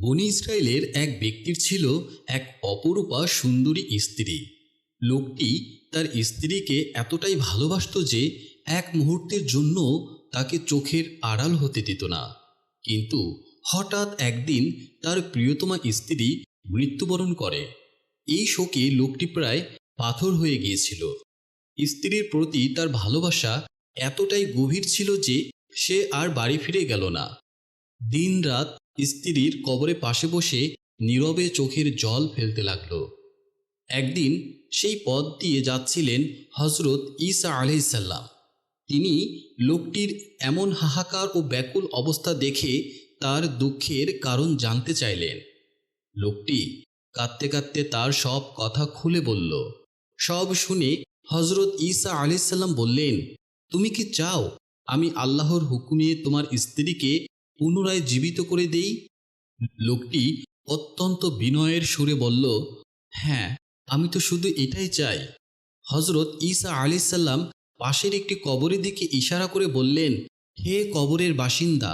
বনি ইসরায়েলের এক ব্যক্তির ছিল এক অপরূপা সুন্দরী স্ত্রী। লোকটি তার স্ত্রীকে এতটাই ভালোবাসত যে এক মুহূর্তের জন্য তাকে চোখের আড়াল হতে দিত না। কিন্তু হঠাৎ একদিন তার প্রিয়তমা স্ত্রী মৃত্যুবরণ করে। এই শোকে লোকটি প্রায় পাথর হয়ে গিয়েছিল। স্ত্রীর প্রতি তার ভালোবাসা এতটাই গভীর ছিল যে সে আর বাড়ি ফিরে গেল না। দিনরাত স্ত্রীর কবরে পাশে বসে নীরবে চোখের জল ফেলতে লাগল। একদিন সেই পথ দিয়ে যাচ্ছিলেন হজরত ঈসা আলহিসাল্লাম তিনি লোকটির এমন হাহাকার ও ব্যাকুল অবস্থা দেখে তার দুঃখের কারণ জানতে চাইলেন। লোকটি কাঁদতে কাঁদতে তার সব কথা খুলে বলল। সব শুনে হজরত ঈসা আলাইসাল্লাম বললেন, তুমি কি চাও আমি আল্লাহর হুকুমে তোমার স্ত্রীকে পুনরায় জীবিত করে দেই? লোকটি অত্যন্ত বিনয়ের সুরে বলল হ্যাঁ আমি তো শুধু এটাই চাই। হজরত ঈসা আলাইসাল্লাম পাশের একটি কবরের দিকে ইশারা করে বললেন, হে কবরের বাসিন্দা,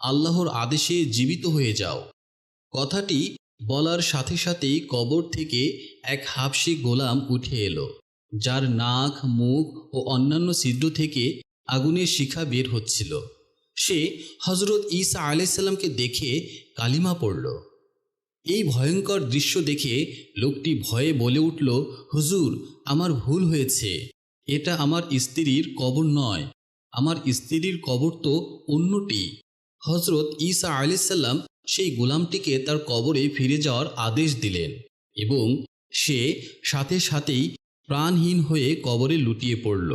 আল্লাহর আদেশে জীবিত হয়ে যাও। কথাটি বলার সাথে সাথেই কবর থেকে এক হাফসি গোলাম উঠে এলো, যার নাক, মুখ ও অন্যান্য ছিদ্র থেকে আগুনের শিখা বের হচ্ছিল। সে হজরত ঈসা আলাইসাল্লামকে দেখে কালিমা পড়ল। এই ভয়ঙ্কর দৃশ্য দেখে লোকটি ভয়ে বলে উঠল, হুজুর, আমার ভুল হয়েছে। এটা আমার স্ত্রীর কবর নয়। আমার স্ত্রীর কবর তো অন্যটি। হজরত ঈসা আলাইসাল্লাম সেই গোলামটিকে তার কবরে ফিরে যাওয়ার আদেশ দিলেন এবং সে সাথে সাথেই প্রাণহীন হয়ে কবরে লুটিয়ে পড়ল।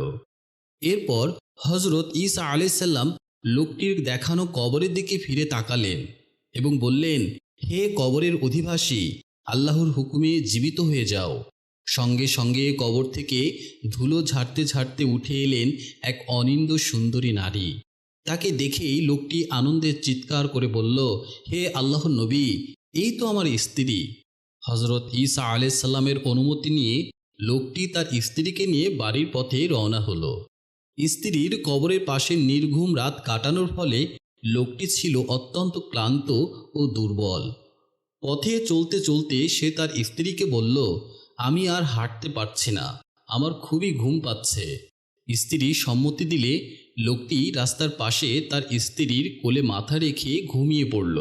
এরপর হজরত ঈসা আলাইসাল্লাম লোকটির দেখানো কবরের দিকে ফিরে তাকালেন এবং বললেন, হে কবরের অধিবাসী, আল্লাহর হুকুমে জীবিত হয়ে যাও। সঙ্গে সঙ্গে কবর থেকে ধুলো ঝাড়তে ঝাড়তে উঠে এলেন এক অনিন্দ সুন্দরী নারী। তাকে দেখেই লোকটি আনন্দের চিৎকার করে বলল, হে আল্লাহর নবী, এই তো আমার স্ত্রী। হজরত ঈসা আলাইসাল্লামের অনুমতি নিয়ে লোকটি তার স্ত্রীকে নিয়ে বাড়ির পথে রওনা হলো। স্ত্রীর কবরের পাশে নির্ঘুম রাত কাটানোর ফলে লোকটি ছিল অত্যন্ত ক্লান্ত ও দুর্বল। পথে চলতে চলতে সে তার স্ত্রীকে বলল, আমি আর হাঁটতে পারছি না, আমার খুবই ঘুম পাচ্ছে। স্ত্রী সম্মতি দিলে লোকটি রাস্তার পাশে তার স্ত্রীর কোলে মাথা রেখে ঘুমিয়ে পড়ল।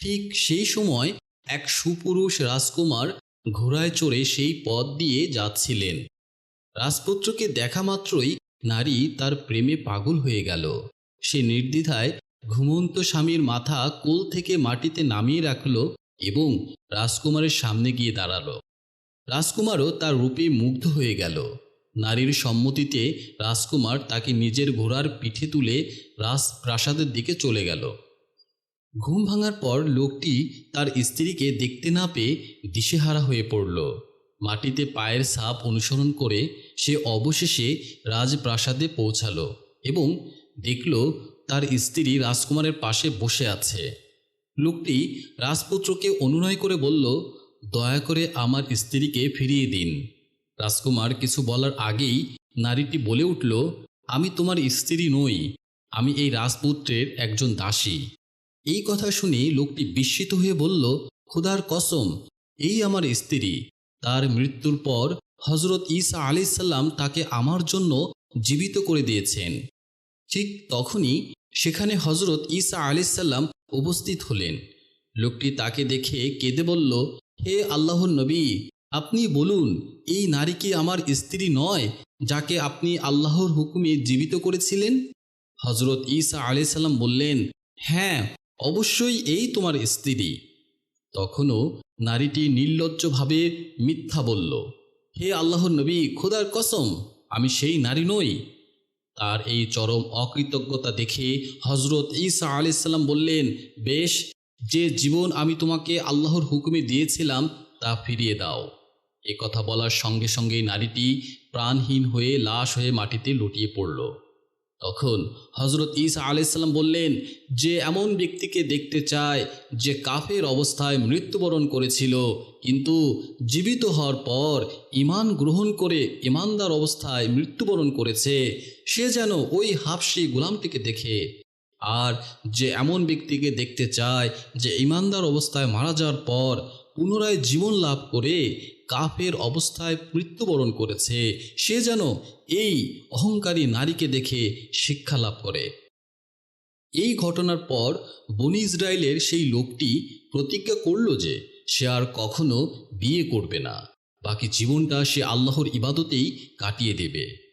ঠিক সেই সময় এক সুপুরুষ রাজকুমার ঘোড়ায় চড়ে সেই পথ দিয়ে যাচ্ছিলেন। রাজপুত্রকে দেখা মাত্রই নারী তার প্রেমে পাগল হয়ে গেল। সে নির্দ্বিধায় ঘুমন্ত স্বামীর মাথা কোল থেকে মাটিতে নামিয়ে রাখল এবং রাজকুমারের সামনে গিয়ে দাঁড়াল। রাজকুমারও তার রূপে মুগ্ধ হয়ে গেল। নারীর সম্মতিতে রাজকুমার তাকে নিজের ঘোড়ার পিঠে তুলে রাজপ্রাসাদের দিকে চলে গেল। ঘুম ভাঙার পর লোকটি তার স্ত্রীকে দেখতে না পেয়ে দিশেহারা হয়ে পড়ল। মাটিতে পায়ের সাপ অনুসরণ করে সে অবশেষে রাজপ্রাসাদে পৌঁছালো এবং দেখল তার স্ত্রী রাজকুমারের পাশে বসে আছে। লোকটি রাজপুত্রকে অনুনয় করে বলল, দয়া করে আমার স্ত্রীকে ফিরিয়ে দিন। রাজকুমার কিছু বলার আগেই নারীটি বলে উঠল, আমি তোমার স্ত্রী নই, আমি এই রাজপুত্রের একজন দাসী। এই কথা শুনে লোকটি বিস্মিত হয়ে বলল, খুদার কসম, এই আমার স্ত্রী। তার মৃত্যুর পর হজরত ঈসা আলাইসাল্লাম তাকে আমার জন্য জীবিত করে দিয়েছেন। ঠিক তখনই সেখানে হজরত ঈসা আলাইসাল্লাম উপস্থিত হলেন। লোকটি তাকে দেখে কেঁদে বলল, হে আল্লাহর নবী, আপনি বলুন, এই নারী কি আমার স্ত্রী নয়, যাকে আপনি আল্লাহর হুকুমে জীবিত করেছিলেন? হজরত ঈসা আলাইসাল্লাম বললেন হ্যাঁ অবশ্যই এই তোমার স্ত্রী। তখনও নারীটি নির্লজ্জভাবে মিথ্যা বলল, হে আল্লাহর নবী, খোদার কসম, আমি সেই নারী নই। তার এই চরম অকৃতজ্ঞতা দেখে হজরত ঈসা আলাইসাল্লাম বললেন, বেশ, যে জীবন আমি তোমাকে আল্লাহর হুকুমে দিয়েছিলাম, তা ফিরিয়ে দাও। এ কথা বলার সঙ্গে সঙ্গে নারীটি প্রাণহীন হয়ে লাশ হয়ে মাটিতে লুটিয়ে পড়ল। তখন হজরত ঈসা আলাইসাল্লাম বললেন, যে এমন ব্যক্তিকে দেখতে চায় যে কাফের অবস্থায় মৃত্যুবরণ করেছিল, কিন্তু জীবিত হওয়ার পর ইমান গ্রহণ করে ইমানদার অবস্থায় মৃত্যুবরণ করেছে, সে যেন ওই হাফসি গোলামটিকে দেখে। আর যে এমন ব্যক্তিকে দেখতে চায় যে ইমানদার অবস্থায় মারা যাওয়ার পর পুনরায় জীবন লাভ করে কাফের অবস্থায় মৃত্যুবরণ করেছে। সে যেন এই অহংকারী নারীকে দেখে শিক্ষা লাভ করে। এই ঘটনার পর বনি ইসরায়েলের সেই লোকটি প্রতিজ্ঞা করল যে সে আর কখনো বিয়ে করবে না। বাকি জীবনটা সে আল্লাহর ইবাদতেই কাটিয়ে দেবে।